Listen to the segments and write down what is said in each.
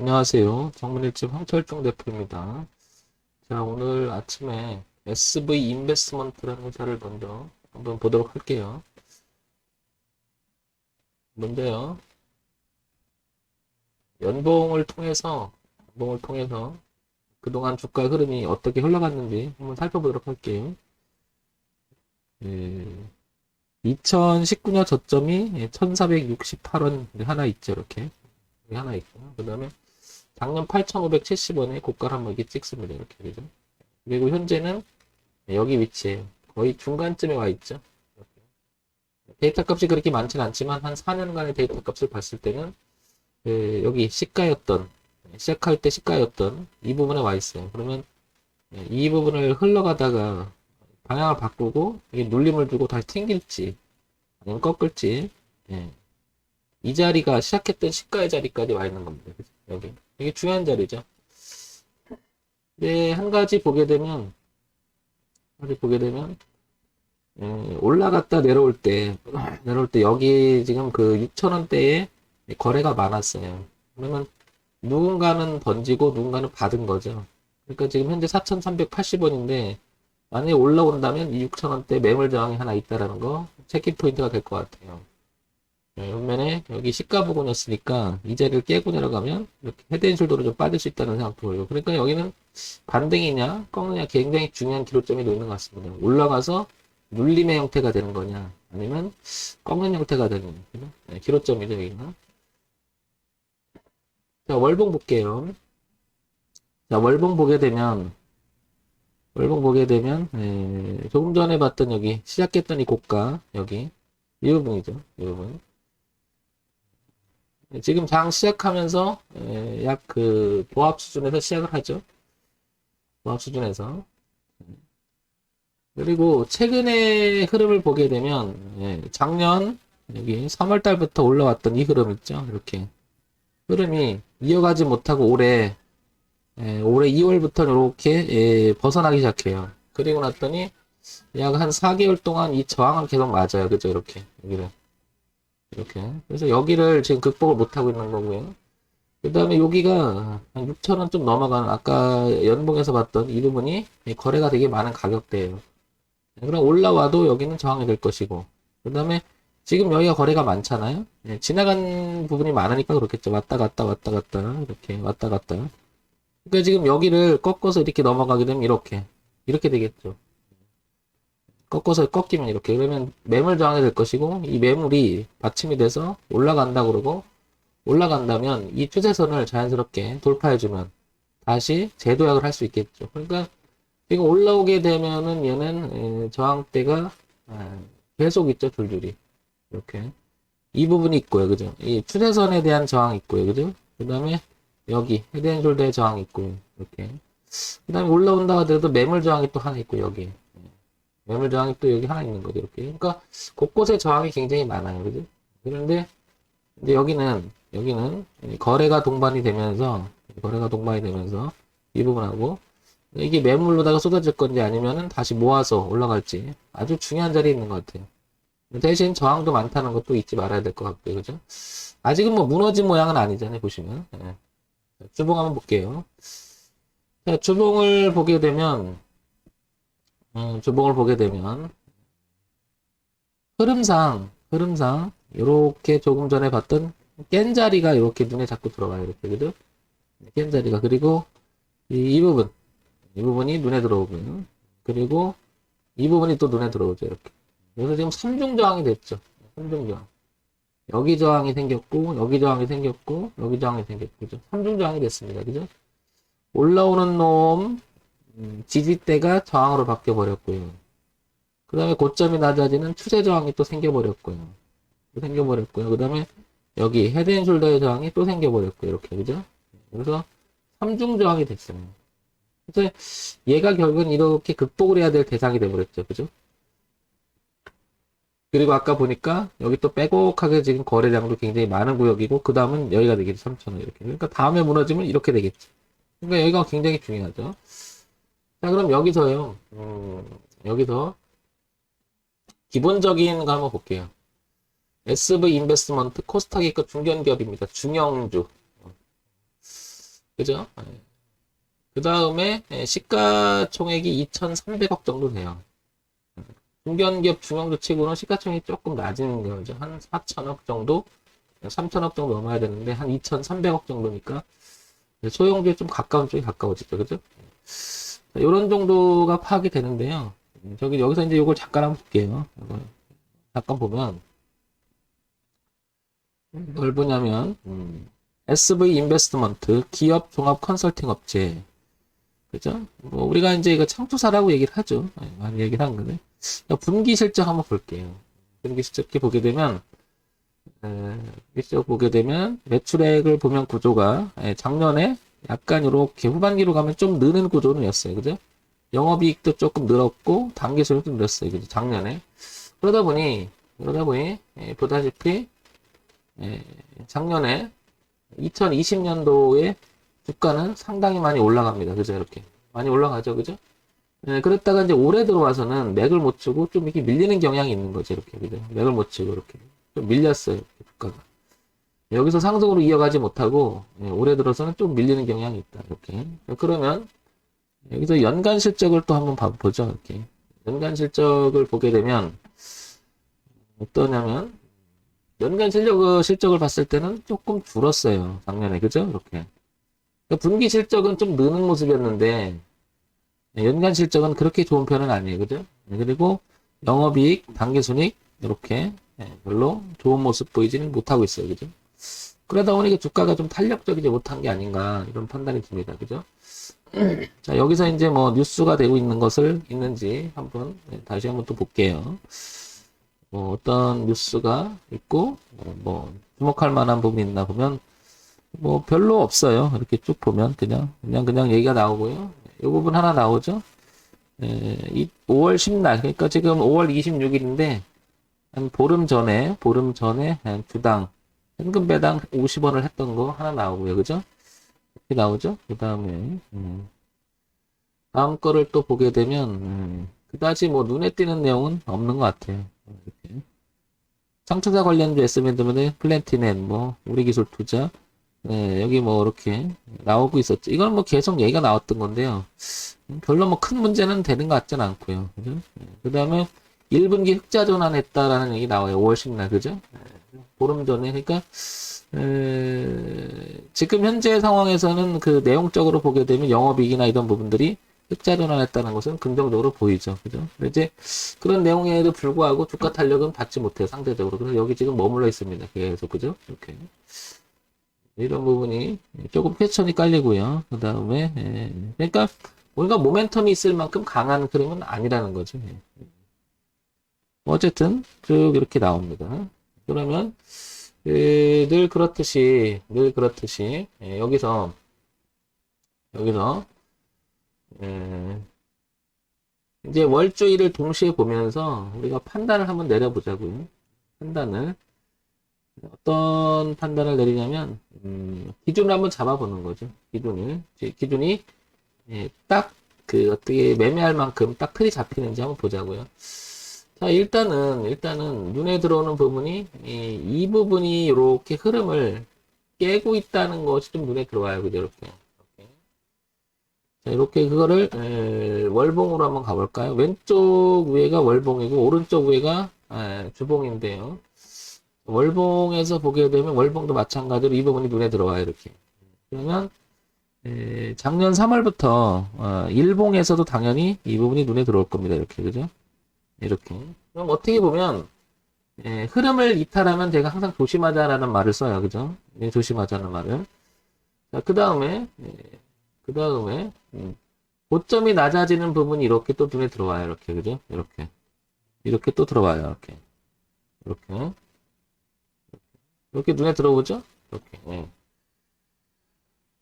안녕하세요. 정문일집 황철중 대표입니다. 자, 오늘 아침에 SV 인베스먼트라는 회사를 먼저 한번 보도록 할게요. 먼저요. 연봉을 통해서, 연봉을 통해서 그동안 주가 흐름이 어떻게 흘러갔는지 한번 살펴보도록 할게요. 예, 2019년 저점이 1468원 하나 있죠, 이렇게. 하나 있고요. 그 다음에 작년 8,570원에 고가를 한번 이렇게 찍습니다. 이렇게. 그죠? 그리고 현재는 여기 위치에 거의 중간쯤에 와 있죠. 데이터 값이 그렇게 많진 않지만 한 4년간의 데이터 값을 봤을 때는 예, 여기 시가였던 시작할 때 시가였던 이 부분에 와 있어요. 그러면 예, 이 부분을 흘러가다가 방향을 바꾸고 이게 눌림을 주고 다시 튕길지 아니면 꺾을지 예. 이 자리가 시작했던 시가의 자리까지 와 있는 겁니다. 그죠? 여기. 이게 중요한 자리죠. 네, 한 가지 보게 되면, 한 가지 보게 되면, 예, 올라갔다 내려올 때, 내려올 때 여기 지금 그 6천원대에 거래가 많았어요. 그러면 누군가는 던지고 누군가는 받은 거죠. 그러니까 지금 현재 4,380원인데, 만약에 올라온다면 이 6천원대 매물 저항이 하나 있다라는 거, 체킹 포인트가 될 것 같아요. 네, 반면에 여기 시가 부분이었으니까 이 자리를 깨고 내려가면 이렇게 헤드앤숄더로 좀 빠질 수 있다는 생각도 들고요. 그러니까 여기는 반등이냐 꺾느냐 굉장히 중요한 기로점이 놓이는 것 같습니다. 올라가서 눌림의 형태가 되는 거냐 아니면 꺾는 형태가 되는 네, 기로점이죠 여기는. 자 월봉 볼게요. 자 월봉 보게 되면 월봉 보게 되면 네, 조금 전에 봤던 여기 시작했던 이 고가 여기 이 부분이죠 이 부분. 지금 장 시작하면서 약 그 보합 수준에서 시작을 하죠. 보합 수준에서. 그리고 최근의 흐름을 보게 되면 예, 작년 여기 3월 달부터 올라왔던 이 흐름 있죠. 이렇게 흐름이 이어가지 못하고 올해 예, 올해 2월부터 이렇게 예, 벗어나기 시작해요. 그리고 났더니 약 한 4개월 동안 이 저항을 계속 맞아요. 그죠? 이렇게 여기를 이렇게. 그래서 여기를 지금 극복을 못하고 있는 거고요. 그 다음에 여기가 한 6천원 좀 넘어가는 아까 연봉에서 봤던 이 부분이 거래가 되게 많은 가격대예요. 그럼 올라와도 여기는 저항이 될 것이고 그 다음에 지금 여기가 거래가 많잖아요. 예, 지나간 부분이 많으니까 그렇겠죠. 왔다 갔다 왔다 갔다 이렇게 왔다 갔다. 그러니까 지금 여기를 꺾어서 이렇게 넘어가게 되면 이렇게 이렇게 되겠죠. 꺾어서 꺾이면 이렇게 그러면 매물 저항이 될 것이고 이 매물이 받침이 돼서 올라간다 그러고 올라간다면 이 추세선을 자연스럽게 돌파해주면 다시 재도약을 할 수 있겠죠. 그러니까 지금 올라오게 되면은 얘는 저항대가 계속 있죠 줄줄이 이렇게 이 부분이 있고요, 그죠? 이 추세선에 대한 저항이 있고요, 그죠? 그 다음에 여기 헤드앤숄더의 저항이 있고요, 이렇게. 그 다음에 올라온다 하더라도 매물 저항이 또 하나 있고 여기. 매물 저항이 또 여기 하나 있는 거죠. 이렇게. 그러니까 곳곳에 저항이 굉장히 많아요. 그죠? 그런데 이제 여기는 여기는 거래가 동반이 되면서 거래가 동반이 되면서 이 부분하고 이게 매물로다가 쏟아질 건지 아니면은 다시 모아서 올라갈지 아주 중요한 자리에 있는 것 같아요. 대신 저항도 많다는 것도 잊지 말아야 될 것 같고요. 그죠? 아직은 뭐 무너진 모양은 아니잖아요. 보시면. 예. 주봉 한번 볼게요. 자, 주봉을 보게 되면 음, 주봉을 보게 되면 흐름상 흐름상 이렇게 조금 전에 봤던 깬 자리가 이렇게 눈에 자꾸 들어가요 이렇게 그죠? 깬 자리가 그리고 이, 이 부분 이 부분이 눈에 들어오고요 그리고 이 부분이 또 눈에 들어오죠 이렇게 그래서 지금 3중 저항이 됐죠 3중 저항 여기 저항이 생겼고 여기 저항이 생겼고 여기 저항이 생겼고 그죠? 3중 저항이 됐습니다 그죠? 올라오는 놈 음, 지지대가 저항으로 바뀌어 버렸고요. 그 다음에 고점이 낮아지는 추세 저항이 또 생겨버렸고요. 또 생겨버렸고요. 그 다음에 여기 헤드앤숄더의 저항이 또 생겨버렸고요. 이렇게 그죠? 그래서 3중 저항이 됐어요. 그래서 얘가 결국은 이렇게 극복을 해야 될 대상이 돼버렸죠. 그죠? 그리고 아까 보니까 여기 또 빼곡하게 지금 거래량도 굉장히 많은 구역이고 그 다음은 여기가 되겠죠. 3천원 이렇게. 그러니까 다음에 무너지면 이렇게 되겠죠. 그러니까 여기가 굉장히 중요하죠. 자, 그럼 여기서요, 음, 여기서 기본적인 거 한번 볼게요. SV 인베스먼트 코스타기급 중견기업입니다. 중형주. 그죠? 그 다음에 시가총액이 2,300억 정도 돼요. 중견기업 중앙조치고는 시가총액이 조금 낮은 거죠. 한 4천억 정도? 3천억 정도 넘어야 되는데 한 2,300억 정도니까 소형주에 좀 가까운 쪽에 가까워지죠. 그죠? 이런 정도가 파악이 되는데요. 음, 저기 여기서 이제 이걸 잠깐 한번 볼게요. 이걸 잠깐 보면 뭘 보냐면 음, SV 인베스트먼트 기업 종합 컨설팅 업체 그죠? 뭐 우리가 이제 이거 창투사라고 얘기를 하죠. 네, 많이 얘기를 한 거네. 분기 실적 한번 볼게요. 분기 실적 보게 되면 에, 실적 보게 되면 매출액을 보면 구조가 에, 작년에 약간 이렇게 후반기로 가면 좀 느는 구조는였어요. 그죠? 영업이익도 조금 늘었고 단기수익도 늘었어요. 그죠? 작년에 그러다 보니 그러다 보니 에, 보다시피 에, 작년에 2020년도에 주가는 상당히 많이 올라갑니다. 그죠? 이렇게. 많이 올라가죠. 그죠? 예, 그랬다가 이제 올해 들어와서는 맥을 못 치고 좀 이렇게 밀리는 경향이 있는 거죠. 이렇게. 그죠? 맥을 못 치고 이렇게. 좀 밀렸어요. 이렇게 주가가. 여기서 상승으로 이어가지 못하고, 예, 올해 들어서는 좀 밀리는 경향이 있다. 이렇게. 그러면, 여기서 연간 실적을 또 한번 봐보죠. 이렇게. 연간 실적을 보게 되면, 어떠냐면, 연간 실적, 실적을 봤을 때는 조금 줄었어요. 작년에. 그죠? 이렇게. 그러니까 분기 실적은 좀 느는 모습이었는데 연간 실적은 그렇게 좋은 편은 아니에요. 그죠? 네, 그리고 영업이익, 당기순익 이렇게 네, 별로 좋은 모습 보이지는 못하고 있어요. 그죠? 그러다 보니까 주가가 좀 탄력적이지 못한 게 아닌가 이런 판단이 듭니다. 그죠? 자, 여기서 이제 뭐 뉴스가 되고 있는 것을 있는지 한번 네, 다시 한번 또 볼게요. 뭐 어떤 뉴스가 있고 뭐 주목할 만한 부분이 있나 보면 뭐 별로 없어요. 이렇게 쭉 보면 그냥 그냥 그냥 얘기가 나오고요. 이 부분 하나 나오죠. 에, 이 5월 10날 그러니까 지금 5월 26일인데 한 보름 전에 보름 전에 한 주당 현금 배당 50원을 했던 거 하나 나오고요. 그죠? 이렇게 나오죠. 그 다음에 음. 다음 거를 또 보게 되면 음. 그다지 뭐 눈에 띄는 내용은 없는 것 같아요. 이렇게. 창투자 관련주 SM들은 플랜티넷 뭐 우리 기술 투자 네, 여기 뭐 이렇게 나오고 있었죠. 이건 뭐 계속 얘기가 나왔던 건데요. 별로 뭐 큰 문제는 되는 것 같지는 않고요. 그죠? 그 다음에 1분기 흑자 전환했다라는 얘기 나와요. 5월 10날, 그죠? 네, 보름 전에. 그러니까, 에, 지금 현재 상황에서는 그 내용적으로 보게 되면 영업이익이나 이런 부분들이 흑자 전환했다는 것은 긍정적으로 보이죠. 그죠? 이제 그런 내용에도 불구하고 주가 탄력은 받지 못해요. 상대적으로. 그래서 여기 지금 머물러 있습니다. 계속, 그죠? 이렇게. 이런 부분이 조금 패턴이 깔리고요. 그 다음에 예. 그러니까 뭔가 모멘텀이 있을 만큼 강한 흐름은 아니라는 거죠. 예. 어쨌든 쭉 이렇게 나옵니다. 그러면 예, 늘 그렇듯이 늘 그렇듯이 예, 여기서 여기서 예, 이제 월주일을 동시에 보면서 우리가 판단을 한번 내려보자고요. 판단을 어떤 판단을 내리냐면 음, 기준을 한번 잡아보는 거죠. 기준을 기준이 예, 딱그 어떻게 매매할 만큼 딱 틀이 잡히는지 한번 보자고요. 자 일단은 일단은 눈에 들어오는 부분이 이, 이 부분이 이렇게 흐름을 깨고 있다는 것이 좀 눈에 들어와요. 그죠? 이렇게. 자, 이렇게 그거를 에, 월봉으로 한번 가볼까요? 왼쪽 위에가 월봉이고 오른쪽 위에가 에, 주봉인데요. 월봉에서 보게 되면 월봉도 마찬가지로 이 부분이 눈에 들어와요 이렇게 그러면 에, 작년 3월부터 어, 일봉에서도 당연히 이 부분이 눈에 들어올 겁니다 이렇게 그죠 이렇게 그럼 어떻게 보면 에, 흐름을 이탈하면 제가 항상 조심하자라는 말을 써요 그죠 예, 조심하자는 말을 자 그 다음에 그 다음에 음, 고점이 낮아지는 부분이 이렇게 또 눈에 들어와요 이렇게 그죠 이렇게 이렇게 또 들어와요 이렇게 이렇게 이렇게 눈에 들어오죠? 이렇게. 예.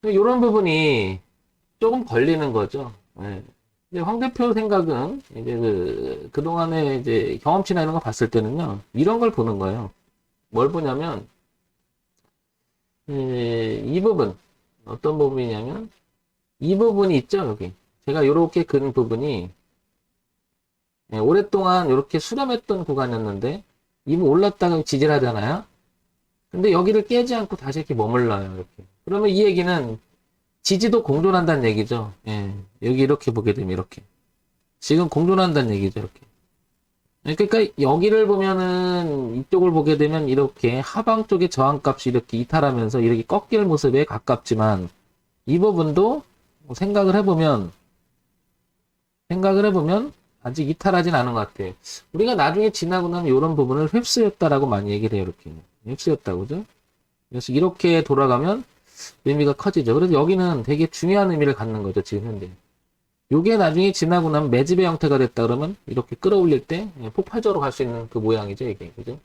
이런 부분이 조금 걸리는 거죠. 예. 이제 황 대표 생각은 이제 그 그동안에 이제 경험치나 이런 거 봤을 때는요. 이런 걸 보는 거예요. 뭘 보냐면 예, 이 부분 어떤 부분이냐면 이 부분이 있죠, 여기. 제가 이렇게 근 부분이 예, 오랫동안 이렇게 수렴했던 구간이었는데 이부 올랐다가 지질 하잖아요. 근데 여기를 깨지 않고 다시 이렇게 머물러요. 이렇게. 그러면 이 얘기는 지지도 공존한다는 얘기죠. 예. 여기 이렇게 보게 되면 이렇게. 지금 공존한다는 얘기죠, 이렇게. 예, 그러니까 여기를 보면은 이쪽을 보게 되면 이렇게 하방 쪽의 저항값이 이렇게 이탈하면서 이렇게 꺾일 모습에 가깝지만 이 부분도 뭐 생각을 해보면 생각을 해보면 아직 이탈하진 않은 것 같아요. 우리가 나중에 지나고 나면 이런 부분을 휩쓰였다라고 많이 얘기를 해요, 이렇게. 휩쓰였다고, 그죠? 그래서 이렇게 돌아가면 의미가 커지죠. 그래서 여기는 되게 중요한 의미를 갖는 거죠, 지금 현재. 요게 나중에 지나고 나면 매집의 형태가 됐다 그러면 이렇게 끌어올릴 때 예, 폭발적으로 갈 수 있는 그 모양이죠, 이게. 그죠?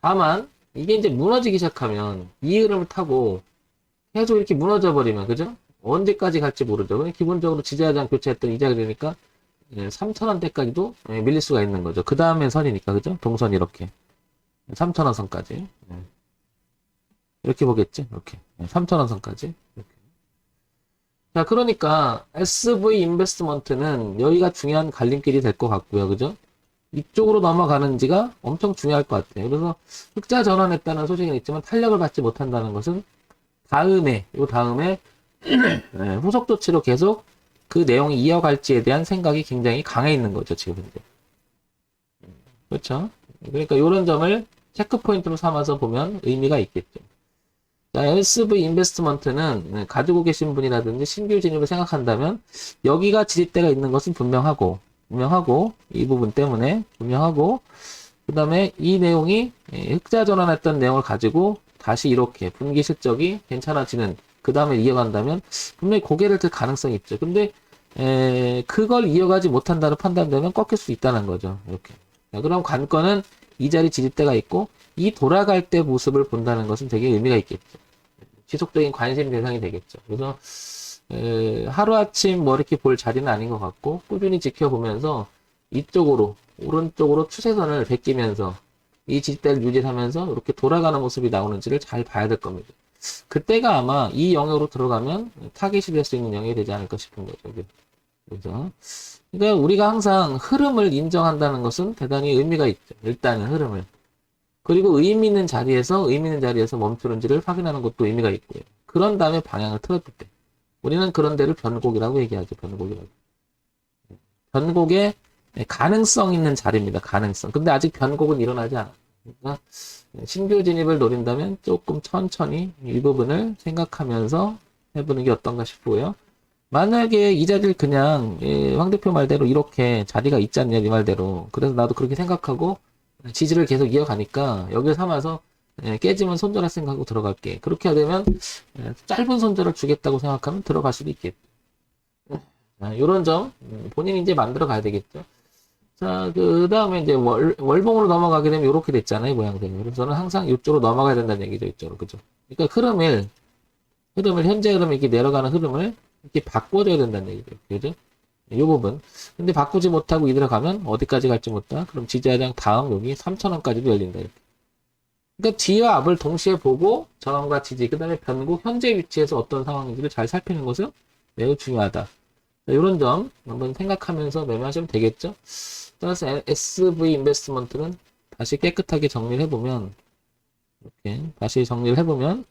다만, 이게 이제 무너지기 시작하면 이 흐름을 타고 계속 이렇게 무너져 버리면, 그죠? 언제까지 갈지 모르죠. 기본적으로 지지하장 교체했던 이자가 되니까 3,000원대까지도 예, 밀릴 수가 있는 거죠. 그 다음에 선이니까, 그죠? 동선 이렇게. 3,000원 선까지. 예. 이렇게 보겠지? 이렇게. 3,000원 선까지. 이렇게. 자, 그러니까 SV 인베스트먼트는 여기가 중요한 갈림길이 될 것 같고요. 그죠? 이쪽으로 넘어가는지가 엄청 중요할 것 같아요. 그래서 흑자 전환했다는 소식은 있지만 탄력을 받지 못한다는 것은 다음에, 요 다음에 네, 후속 조치로 계속 그 내용이 이어갈지에 대한 생각이 굉장히 강해 있는 거죠, 지금 현재. 그렇죠? 그러니까 이런 점을 체크 포인트로 삼아서 보면 의미가 있겠죠. 자, SV 인베스트먼트는 네, 가지고 계신 분이라든지 신규 진입을 생각한다면 여기가 지지대가 있는 것은 분명하고 분명하고 이 부분 때문에 분명하고 그 다음에 이 내용이 예, 흑자 전환했던 내용을 가지고 다시 이렇게 분기 실적이 괜찮아지는 그 다음에 이어간다면 분명히 고개를 들 가능성이 있죠. 근데 에, 그걸 이어가지 못한다는 판단되면 꺾일 수 있다는 거죠. 이렇게. 자, 그럼 관건은 이 자리 지지대가 있고 이 돌아갈 때 모습을 본다는 것은 되게 의미가 있겠죠. 지속적인 관심 대상이 되겠죠. 그래서 에, 하루아침 뭐 이렇게 볼 자리는 아닌 것 같고 꾸준히 지켜보면서 이쪽으로 오른쪽으로 추세선을 베끼면서 이 지지대를 유지하면서 이렇게 돌아가는 모습이 나오는지를 잘 봐야 될 겁니다. 그때가 아마 이 영역으로 들어가면 타겟이 될 수 있는 영역이 되지 않을까 싶은 거죠. 그래서 그러니까 우리가 항상 흐름을 인정한다는 것은 대단히 의미가 있죠. 일단은 흐름을. 그리고 의미 있는 자리에서 의미 있는 자리에서 멈추는지를 확인하는 것도 의미가 있고요. 그런 다음에 방향을 틀었을 때 우리는 그런 데를 변곡이라고 얘기하죠. 변곡이라고. 변곡의 가능성 있는 자리입니다. 가능성. 근데 아직 변곡은 일어나지 않아요. 그러니까 신규 진입을 노린다면 조금 천천히 이 부분을 생각하면서 해보는 게 어떤가 싶고요. 만약에 이 자리를 그냥 예, 황 대표 말대로 이렇게 자리가 있지 않냐 이 말대로 그래서 나도 그렇게 생각하고 지지를 계속 이어가니까 여기를 삼아서 예, 깨지면 손절할 생각하고 들어갈게 그렇게 되면 예, 짧은 손절을 주겠다고 생각하면 들어갈 수도 있겠죠 이런 점 음, 본인이 이제 만들어 가야 되겠죠 자, 그 다음에 이제 월, 월봉으로 넘어가게 되면 이렇게 됐잖아요, 모양새이. 그래서 저는 항상 이쪽으로 넘어가야 된다는 얘기죠, 이쪽으로. 그죠? 그러니까 흐름을, 흐름을, 현재 흐름 이렇게 내려가는 흐름을 이렇게 바꿔줘야 된다는 얘기죠. 그죠? 이 부분. 근데 바꾸지 못하고 이대로 가면 어디까지 갈지 못다? 그럼 지지하장 다음 여기 3,000원까지도 열린다, 이렇게. 그러니까 뒤와 앞을 동시에 보고 저항과 지지, 그 다음에 변곡, 현재 위치에서 어떤 상황인지를 잘 살피는 것은 매우 중요하다. 이런 점 한번 생각하면서 매매하시면 되겠죠? 따라서 SV 인베스트먼트는 다시 깨끗하게 정리를 해보면 이렇게 다시 정리를 해보면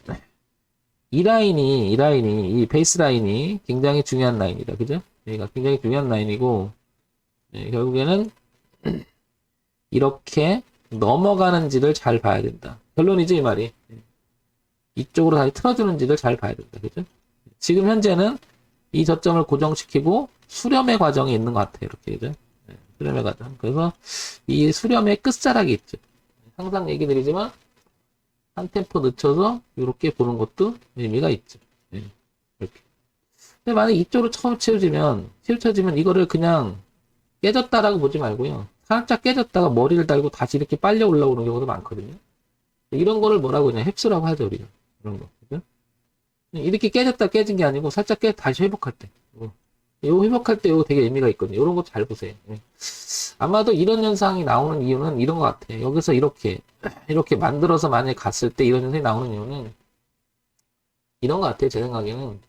이 라인이 이 라인이 이 베이스 라인이 굉장히 중요한 라인이다 그죠? 여기가 굉장히 중요한 라인이고 네, 결국에는 이렇게 넘어가는지를 잘 봐야 된다 결론이지 이 말이 이쪽으로 다시 틀어주는지를 잘 봐야 된다 그죠? 지금 현재는 이 저점을 고정시키고 수렴의 과정이 있는 것 같아요 이렇게 그죠? 수렴의 과정. 그래서 이 수렴의 끝자락이 있죠. 항상 얘기 드리지만 한 템포 늦춰서 이렇게 보는 것도 의미가 있죠. 네. 근데 만약 이쪽으로 처음 치워지면 치우쳐지면 이거를 그냥 깨졌다라고 보지 말고요. 살짝 깨졌다가 머리를 달고 다시 이렇게 빨려 올라오는 경우도 많거든요. 이런 거를 뭐라고 그냥 햅스라고 하죠 우리가 이런 거. 그죠? 이렇게 깨졌다 깨진 게 아니고 살짝 깨 다시 회복할 때. 요 회복할 때 이거 되게 의미가 있거든요. 이런 거 잘 보세요. 예. 아마도 이런 현상이 나오는 이유는 이런 것 같아요. 여기서 이렇게 이렇게 만들어서 만약에 갔을 때 이런 현상이 나오는 이유는 이런 것 같아요. 제 생각에는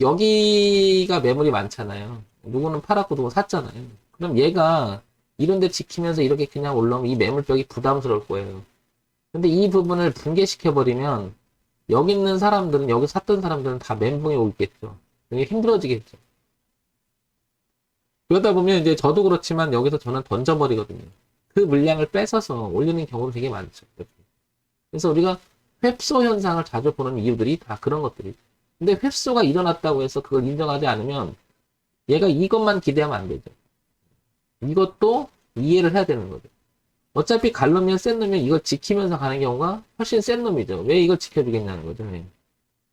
여기가 매물이 많잖아요. 누구는 팔았고 누구 샀잖아요. 그럼 얘가 이런 데 지키면서 이렇게 그냥 올라오면 이 매물벽이 부담스러울 거예요. 근데 이 부분을 붕괴시켜 버리면 여기 있는 사람들은, 여기 샀던 사람들은 다 멘붕에 오겠죠. 되게 힘들어지겠죠. 그러다 보면 이제 저도 그렇지만 여기서 저는 던져버리거든요. 그 물량을 뺏어서 올리는 경우도 되게 많죠. 그래서 우리가 획소 현상을 자주 보는 이유들이 다 그런 것들이죠. 근데 획소가 일어났다고 해서 그걸 인정하지 않으면 얘가 이것만 기대하면 안 되죠. 이것도 이해를 해야 되는 거죠. 어차피 갈 놈이면 센 놈이면 이걸 지키면서 가는 경우가 훨씬 센 놈이죠. 왜 이걸 지켜주겠냐는 거죠. 예.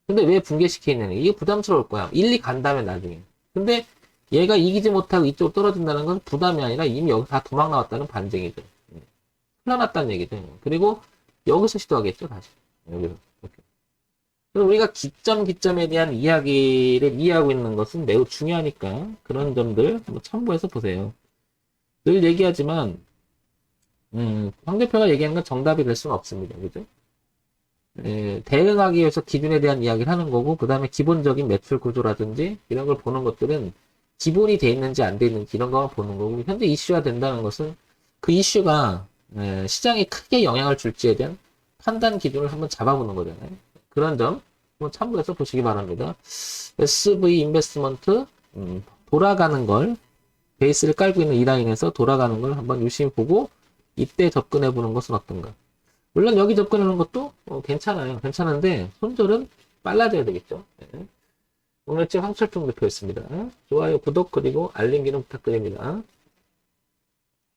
근데 왜 붕괴시키냐는 게 이게 부담스러울 거야. 1, 2 간다면 나중에. 근데 얘가 이기지 못하고 이쪽 떨어진다는 건 부담이 아니라 이미 여기 다 도망 나왔다는 반증이죠. 예. 흘러났다는 얘기죠. 그리고 여기서 시도하겠죠, 다시. 여기서. 우리가 기점, 기점에 대한 이야기를 이해하고 있는 것은 매우 중요하니까 그런 점들 한번 참고해서 보세요. 늘 얘기하지만, 음, 황 대표가 얘기하는 건 정답이 될 수는 없습니다. 그죠? 예, 대응하기 위해서 기준에 대한 이야기를 하는 거고, 그 다음에 기본적인 매출 구조라든지 이런 걸 보는 것들은 기본이 돼 있는지 안 돼 있는지 이런 거만 보는 거고, 현재 이슈화 된다는 것은 그 이슈가 예, 시장에 크게 영향을 줄지에 대한 판단 기준을 한번 잡아보는 거잖아요. 그런 점 한번 참고해서 보시기 바랍니다. SV 인베스트먼트 음, 돌아가는 걸 베이스를 깔고 있는 이 라인에서 돌아가는 걸 한번 유심히 보고 이때 접근해 보는 것은 어떤가. 물론 여기 접근하는 것도 어, 괜찮아요. 괜찮은데 손절은 빨라져야 되겠죠. 네. 오늘 쯤 황철풍 대표였습니다. 좋아요, 구독 그리고 알림 기능 부탁드립니다.